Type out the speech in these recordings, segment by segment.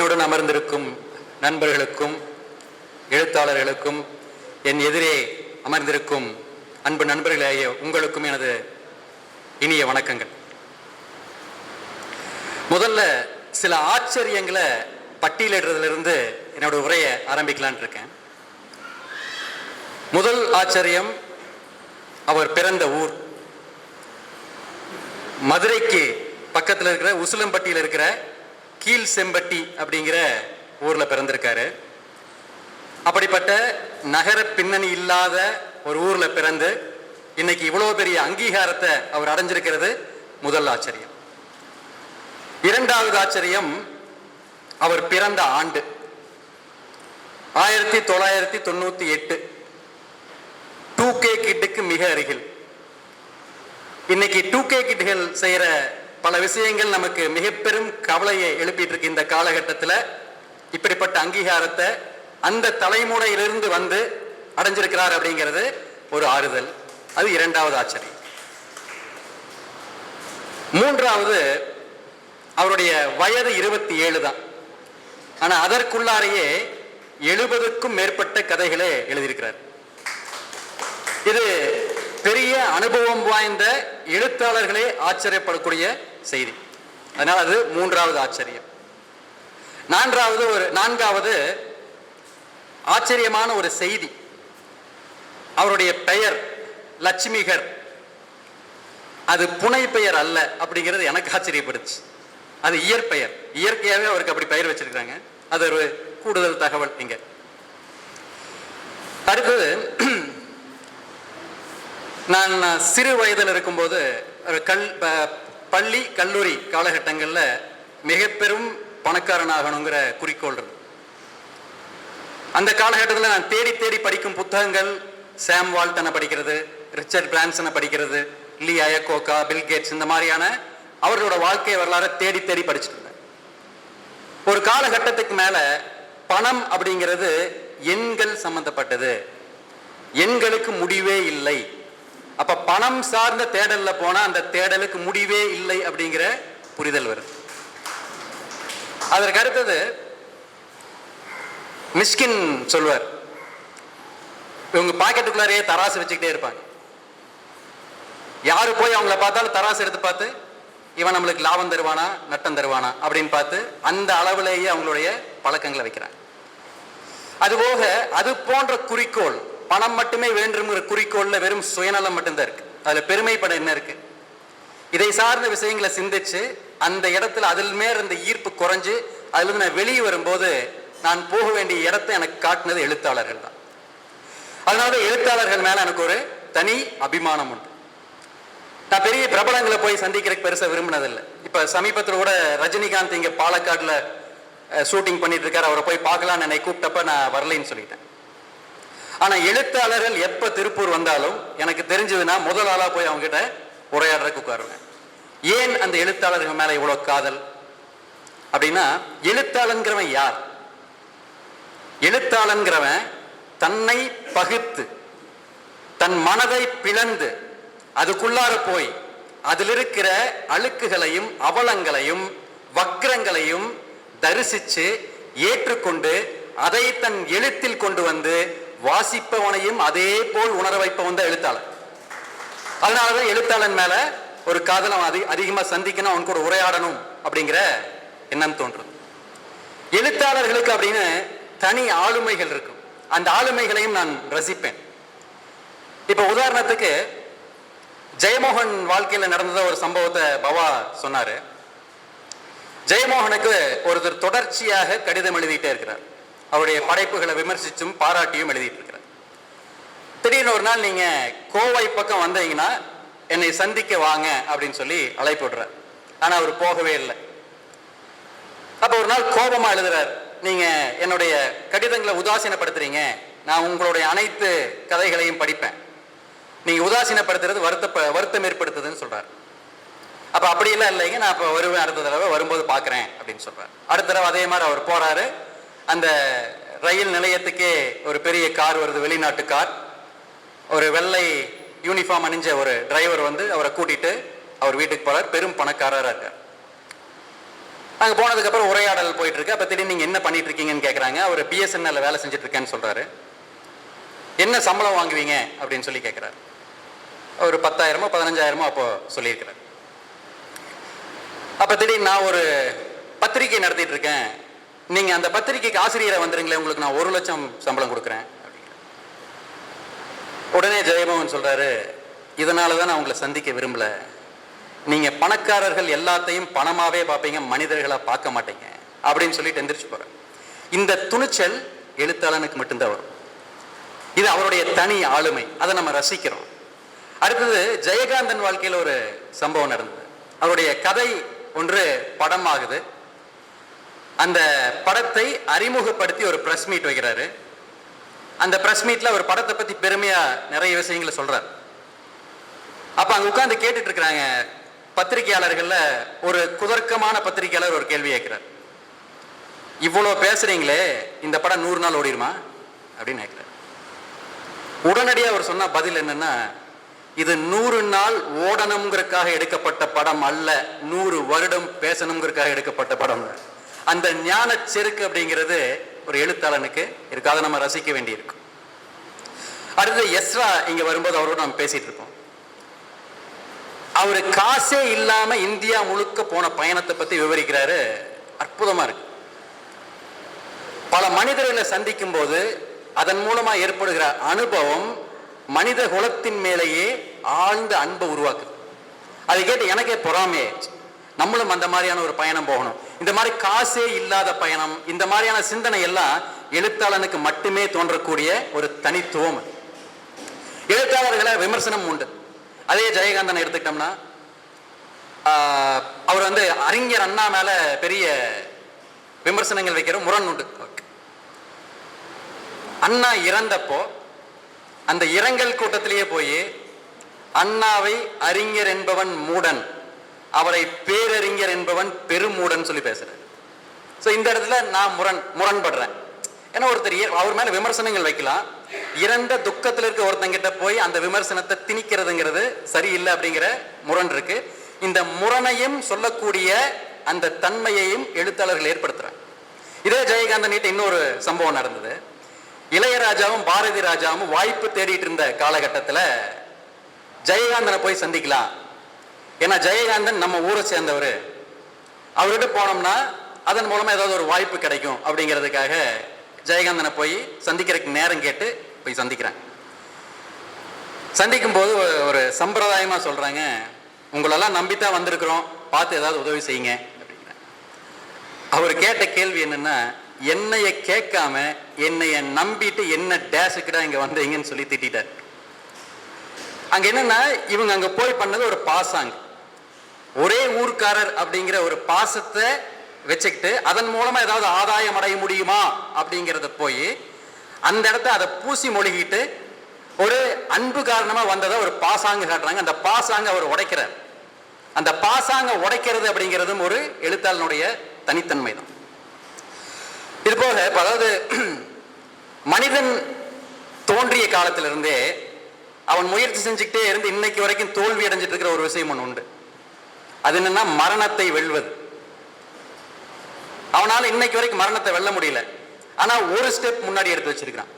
என்னுடன் அமர்ந்திருக்கும் நண்பர்களுக்கும் எழுத்தாளர்களுக்கும் என் எதிரே அமர்ந்திருக்கும் அன்பு நண்பர்களாகிய உங்களுக்கும் எனது இனிய வணக்கங்கள். முதல்ல சில ஆச்சரியங்களை பட்டியலிடுறதுலேருந்து என்னோட உரையை ஆரம்பிக்கலான் இருக்கேன். முதல் ஆச்சரியம் அவர் பிறந்த ஊர். மதுரைக்கு பக்கத்தில் இருக்கிற உசிலம்பட்டியில் இருக்கிற கீழ் செம்பட்டி அப்படிங்கிற ஊரில் பிறந்திருக்காரு. அப்படிப்பட்ட நகர பின்னணி இல்லாத ஒரு ஊரில் பிறந்து இன்னைக்கு இவ்வளோ பெரிய அங்கீகாரத்தை அவர் அடைஞ்சிருக்கிறது முதல் ஆச்சரியம். இரண்டாவது ஆச்சரியம் அவர் பிறந்த ஆண்டு. ஆயிரத்தி தொள்ளாயிரத்தி தொண்ணூத்தி எட்டு. டூ கே கிட்டுக்கு மிக அருகில். இன்னைக்கு டூ கே கிட்டுகள் செய்கிற பல விஷயங்கள் நமக்கு மிக பெரும் கவலையை எழுப்பிட்டு இருக்கு இந்த காலகட்டத்தில். இப்படிப்பட்ட அங்கீகாரத்தை அந்த தலைமுறையிலிருந்து வந்து அடைஞ்சிருக்கிறார் அப்படிங்கிறது ஒரு ஆறுதல். அது இரண்டாவது ஆச்சரியம். மூன்றாவது அவருடைய வயது இருபத்தி ஏழு தான். ஆனா அதற்குள்ளாரையே எழுபதுக்கும் மேற்பட்ட கதைகளை எழுதியிருக்கிறார். இது பெரிய அனுபவம் வாய்ந்த எழுத்தாளர்களே ஆச்சரியப்படக்கூடிய செய்தி. அதனால் அது மூன்றாவது ஆச்சரியம். நான்காவது ஒரு நான்காவது ஆச்சரியமான ஒரு செய்தி. அவருடைய பெயர் லட்சுமிகர். அது புனை பெயர் அல்ல அப்படிங்கிறது எனக்கு ஆச்சரியப்படுச்சு. அது இயற்பெயர் இயற்கையாகவே அவருக்கு அப்படி பெயர் வச்சிருக்காங்க அது ஒரு கூடுதல் தகவல் இங்க. அடுத்தது நான் சிறு வயதில் இருக்கும்போது ஒரு கல் பள்ளி கல்லூரி காலகட்டங்களில் மிக பெரும் பணக்காரனாகணுங்கிற குறிக்கோள் இருக்கு அந்த காலகட்டத்தில் நான் தேடி தேடி படிக்கும் புத்தகங்கள் சாம் வால்டனை படிக்கிறது ரிச்சர்ட் பிரான்சனை படிக்கிறது லி அயக்கோக்கா பில்கேட்ஸ் இந்த மாதிரியான அவர்களோட வாழ்க்கை வரலாறை தேடி தேடி படிச்சுட்டு இருந்தேன். ஒரு காலகட்டத்துக்கு மேலே பணம் அப்படிங்கிறது எண்கள் சம்பந்தப்பட்டது. எண்களுக்கு முடிவே இல்லை. அப்ப பணம் சார்ந்த தேடல்ல போனா அந்த தேடலுக்கு முடிவே இல்லை அப்படிங்கிற புரிதல் வருது அதற்கு அடுத்தது மிஸ்கின் சொல்வார் இவங்க பாக்கெட்டுக்குள்ளாரே தராசு வச்சுக்கிட்டே இருப்பாங்க. யாரு போய் அவங்கள பார்த்தாலும் தராசு எடுத்து பார்த்து இவன் நம்மளுக்கு லாபம் தருவானா நட்டம் தருவானா அப்படின்னு பார்த்து அந்த அளவிலேயே அவங்களுடைய பழக்கங்களை வைக்கிறாங்க. அதுபோக அது போன்ற குறிக்கோள் பணம் மட்டுமே வேண்டும்ங்கிற குறிக்கோள்ல வெறும் சுயநலம் மட்டும்தான் இருக்கு. அதுல பெருமைப்பட என்ன இருக்கு? இதை சார்ந்த விஷயங்களை சிந்திச்சு அந்த இடத்துல அதில் மேல் இருந்த ஈர்ப்பு குறைஞ்சு அதுல இருந்து நான் வெளியே வரும்போது நான் போக வேண்டிய இடத்தை எனக்கு காட்டினது எழுத்தாளர்கள் தான். அதனால எழுத்தாளர்கள் மேல எனக்கு ஒரு தனி அபிமானம் உண்டு. நான் பெரிய பிரபலங்களை போய் சந்திக்கிறதுக்கு பெருசா விரும்பினதில்லை. இப்ப சமீபத்தில் கூட ரஜினிகாந்த் இங்க பாலக்காட்டில் ஷூட்டிங் பண்ணிட்டு இருக்காரு. அவரை போய் பார்க்கலாம்னு என்னை கூப்பிட்டப்ப நான் வரலைன்னு சொல்லிட்டேன். ஆனால் எழுத்தாளர்கள் எப்போ திருப்பூர் வந்தாலும் எனக்கு தெரிஞ்சதுன்னா முதல் ஆளாக போய் அவங்ககிட்ட உரையாடுறதுக்கு உட்காருவேன். ஏன் அந்த எழுத்தாளர்கள் மேலே இவ்வளோ காதல்? அப்படின்னா எழுத்தாளன்கிறவன் யார்? எழுத்தாளன்கிறவன் தன்னை பகுத்து தன் மனதை பிளந்து அதுக்குள்ளார போய் அதில் இருக்கிற அழுக்குகளையும் அவலங்களையும் வக்ரங்களையும் தரிசித்து ஏற்றுக்கொண்டு அதை தன் எழுத்தில் கொண்டு வந்து வாசிப்பவனையும் அதே போல் உணர வைப்பவன் தான் எழுத்தாளர் அதனாலதான் எழுத்தாளன் மேல ஒரு காதல் அவன் அதிக அதிகமா சந்திக்கணும் அவன் கூட உரையாடணும் அப்படிங்கிற எண்ணம் தோன்றும். எழுத்தாளர்களுக்கு அப்படின்னு தனி ஆளுமைகள் இருக்கும். அந்த ஆளுமைகளையும் நான் ரசிப்பேன். இப்ப உதாரணத்துக்கு ஜெயமோகன் வாழ்க்கையில நடந்த ஒரு சம்பவத்தை பவா சொன்னாரு. ஜெயமோகனுக்கு ஒருத்தர் தொடர்ச்சியாக கடிதம் எழுதிட்டே இருக்கிறார். அவருடைய படைப்புகளை விமர்சிச்சும் பாராட்டியும் எழுதிட்டு இருக்கிறார் திடீர்னு ஒரு நாள் நீங்கள் கோவை பக்கம் வந்தீங்கன்னா என்னை சந்திக்க வாங்க அப்படின்னு சொல்லி அழைப்பு விடுறார். ஆனால் அவர் போகவே இல்லை. அப்போ ஒரு நாள் கோபமாக எழுதுறார் நீங்கள் என்னுடைய கடிதங்களை உதாசீனப்படுத்துறீங்க. நான் உங்களுடைய அனைத்து கதைகளையும் படிப்பேன். நீங்கள் உதாசீனப்படுத்துறது வருத்த வருத்தம் ஏற்படுத்துதுன்னு சொல்கிறார் அப்போ அப்படியெல்லாம் இல்லைங்க. நான் இப்போ வருவேன் அடுத்த தடவை வரும்போது பார்க்குறேன் அப்படின்னு சொல்கிறார் அடுத்த தடவை அதே மாதிரி அவர் போகிறாரு அந்த ரயில் நிலையத்துக்கே ஒரு பெரிய கார் வருது வெளிநாட்டு கார். ஒரு வெள்ளை யூனிஃபார்ம் அணிஞ்ச ஒரு டிரைவர் வந்து அவரை கூட்டிட்டு அவர் வீட்டுக்கு போறார். பெரும் பணக்காரராக இருக்கார். அங்கே போனதுக்கப்புறம் உரையாடல் போயிட்டு இருக்கு அப்போ திடீர்னு நீங்கள் என்ன பண்ணிட்டு இருக்கீங்கன்னு கேட்குறாங்க அவர் பிஎஸ்என்எல் வேலை செஞ்சுட்டு இருக்கேன்னு சொல்கிறாரு என்ன சம்பளம் வாங்குவீங்க? அப்படின்னு சொல்லி கேட்குறாரு ஒரு பத்தாயிரமோ பதினஞ்சாயிரமோ அப்போ சொல்லியிருக்கிறார். அப்போ திடீர்னு நான் ஒரு பத்திரிகை நடத்திட்டு இருக்கேன் நீங்கள் அந்த பத்திரிகைக்கு ஆசிரியரை வந்துருங்களேன் உங்களுக்கு நான் ஒரு லட்சம் சம்பளம் கொடுக்குறேன். உடனே ஜெயமோகன் சொல்கிறாரு இதனால தான் நான் உங்களை சந்திக்க விரும்பல. நீங்கள் பணக்காரர்கள் எல்லாத்தையும் பணமாகவே பார்ப்பீங்க மனிதர்களை பார்க்க மாட்டீங்க. அப்படின்னு சொல்லிட்டு எந்திரிச்சு போகிறேன் இந்த துணிச்சல் எழுத்தாளனுக்கு மட்டும்தான் வரும். இது அவருடைய தனி ஆளுமை அதை நம்ம ரசிக்கிறோம். அடுத்தது ஜெயகாந்தன் வாழ்க்கையில் ஒரு சம்பவம் நடந்தது. அவருடைய கதை ஒன்று படமாகுது. அந்த படத்தை அறிமுகப்படுத்தி ஒரு ப்ரெஸ் மீட் வைக்கிறாரு. அந்த ப்ரெஸ் மீட்ல ஒரு படத்தை பத்தி பெருமையா நிறைய விஷயங்களை சொல்றாரு. அப்ப அங்க உட்கார்ந்து கேட்டுட்டு இருக்கிறாங்க பத்திரிகையாளர்கள்ல ஒரு குதர்க்கமான பத்திரிகையாளர் ஒரு கேள்வி கேட்கிறார். இவ்வளவு பேசுறீங்களே இந்த படம் நூறு நாள் ஓடிடுமா? அப்படின்னு கேட்கிறார். உடனடியாக அவர் சொன்ன பதில் என்னன்னா இது நூறு நாள் ஓடணுங்கிறதுக்காக எடுக்கப்பட்ட படம் அல்ல நூறு வருடம் பேசணுங்கிறதுக்காக எடுக்கப்பட்ட படம் அந்த ஞான செருக்கு அப்படிங்கிறது ஒரு எழுத்தாளனுக்கு இருக்கு. அதை நம்ம ரசிக்க வேண்டியிருக்கும் அடுத்து எஸ்ரா இங்க வரும்போது அவரோட நம்ம பேசிட்டு இருக்கோம். அவரு காசே இல்லாம இந்தியா முழுக்க போன பயணத்தை பத்தி விவரிக்கிறாரு. அற்புதமா இருக்கு. பல மனிதர்களை சந்திக்கும் போது அதன் மூலமா ஏற்படுகிற அனுபவம் மனித குலத்தின் மேலேயே ஆழ்ந்த அன்பை உருவாக்குது. அதை கேட்டு எனக்கே பொறாமையாச்சு நம்மளும் அந்த மாதிரியான ஒரு பயணம் போகணும். இந்த மாதிரி காசே இல்லாத பயணம் இந்த மாதிரியான சிந்தனை எல்லாம் எழுத்தாளனுக்கு மட்டுமே தோன்றக்கூடிய ஒரு தனித்துவம். எழுத்தாளர்களை விமர்சனம் உண்டு. அதே ஜெயகாந்தனை எடுத்துக்கிட்டோம்னா அவர் வந்து அறிஞர் அண்ணா மேல பெரிய விமர்சனங்கள் வைக்கிற முரண் உண்டு அண்ணா இறந்தப்போ அந்த இரங்கல் கூட்டத்திலேயே போய் அண்ணாவை அறிஞர் என்பவன் மூடன். அவரை பேரறிஞர் என்பவன் பெருமூடன் சொல்லி பேசுறாரு. ஸோ இந்த இடத்துல நான் முரண் முரண்படுறேன். ஏன்னா ஒருத்தர் அவர் மேல விமர்சனங்கள் வைக்கலாம். இறந்த துக்கத்தில் இருக்க ஒருத்தங்கிட்ட போய் அந்த விமர்சனத்தை திணிக்கிறதுங்கிறது சரியில்லை அப்படிங்கிற முரண் இருக்கு. இந்த முரணையும் சொல்லக்கூடிய அந்த தன்மையையும் எழுத்தாளர்கள் ஏற்படுத்துறாங்க. இதே ஜெயகாந்தன் கிட்ட இன்னொரு சம்பவம் நடந்தது. இளையராஜாவும் பாரதி ராஜாவும் வாய்ப்பு தேடிட்டு இருந்த காலகட்டத்தில் ஜெயகாந்தனை போய் சந்திக்கலாம். ஏன்னா ஜெயகாந்தன் நம்ம ஊரை சேர்ந்தவர். அவர்கிட்ட போனோம்னா அதன் மூலமாக ஏதாவது ஒரு வாய்ப்பு கிடைக்கும் அப்படிங்கிறதுக்காக ஜெயகாந்தனை போய் சந்திக்கிறதுக்கு நேரம் கேட்டு போய் சந்திக்கிறேன். சந்திக்கும் போது ஒரு- சம்பிரதாயமாக சொல்கிறாங்க உங்களெல்லாம் நம்பித்தான் வந்திருக்கிறோம் பார்த்து ஏதாவது உதவி செய்யுங்க அப்படிங்கிறேன். அவர் கேட்ட கேள்வி என்னென்னா என்னைய கேட்காம என்னைய நம்பிட்டு என்ன டேஷுக்குடா இங்கே வந்தீங்கன்னு சொல்லி திட்டார் அங்கே என்னென்னா இவங்க அங்கே போய் பண்ணது ஒரு பாசாங் ஒரே ஊர்க்காரர் அப்படிங்கிற ஒரு பாசத்தை வச்சுக்கிட்டு அதன் மூலமா ஏதாவது ஆதாயம் அடைய முடியுமா அப்படிங்கிறத போய் அந்த இடத்த அதை பூசி மொழிகிட்டு ஒரு அன்பு காரணமா வந்ததை ஒரு பாசாங்க காட்டுறாங்க. அந்த பாசாங்க அவர் உடைக்கிறார். அந்த பாசாங்க உடைக்கிறது அப்படிங்கிறதும் ஒரு எழுத்தாளனுடைய தனித்தன்மை தான் இது போக அதாவது மனிதன் தோன்றிய காலத்திலிருந்தே அவன் முயற்சி செஞ்சுக்கிட்டே இருந்து இன்னைக்கு வரைக்கும் தோல்வி அடைஞ்சிட்டு இருக்கிற ஒரு விஷயம் ஒன்று உண்டு. அது என்னன்னா மரணத்தை வெல்வது. அவனால இன்னைக்கு வரைக்கும் மரணத்தை வெல்ல முடியல. ஆனா ஒரு ஸ்டெப் முன்னாடி எடுத்து வச்சிருக்கான்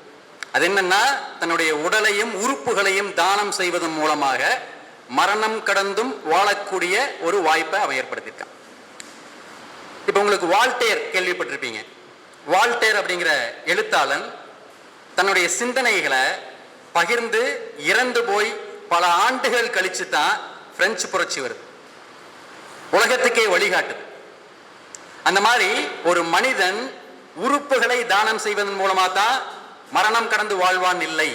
அது என்னன்னா தன்னுடைய உடலையும் உறுப்புகளையும் தானம் செய்வதன் மூலமாக மரணம் கடந்தும் வாழக்கூடிய ஒரு வாய்ப்பை அவன் ஏற்படுத்தியிருக்கான். இப்போ உங்களுக்கு வால்டேர் கேள்விப்பட்டிருப்பீங்க. வால்டேர் அப்படிங்கிற எழுத்தாளன் தன்னுடைய சிந்தனைகளை பகிர்ந்து இறந்து போய் பல ஆண்டுகள் கழிச்சு தான் பிரெஞ்சு புரட்சி வருது. உலகத்துக்கே வழிகாட்டுது. அந்த மாதிரி ஒரு மனிதன் உறுப்புகளை தானம் செய்வதன் மூலமா தான் மரணம் கடந்து வாழ்வான் இல்லை.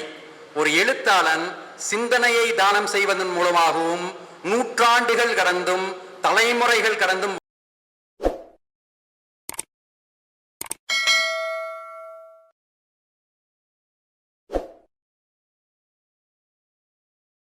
ஒரு எழுத்தாளன் சிந்தனையை தானம் செய்வதன் மூலமாகவும் நூற்றாண்டுகள் கடந்தும் தலைமுறைகள் கடந்தும்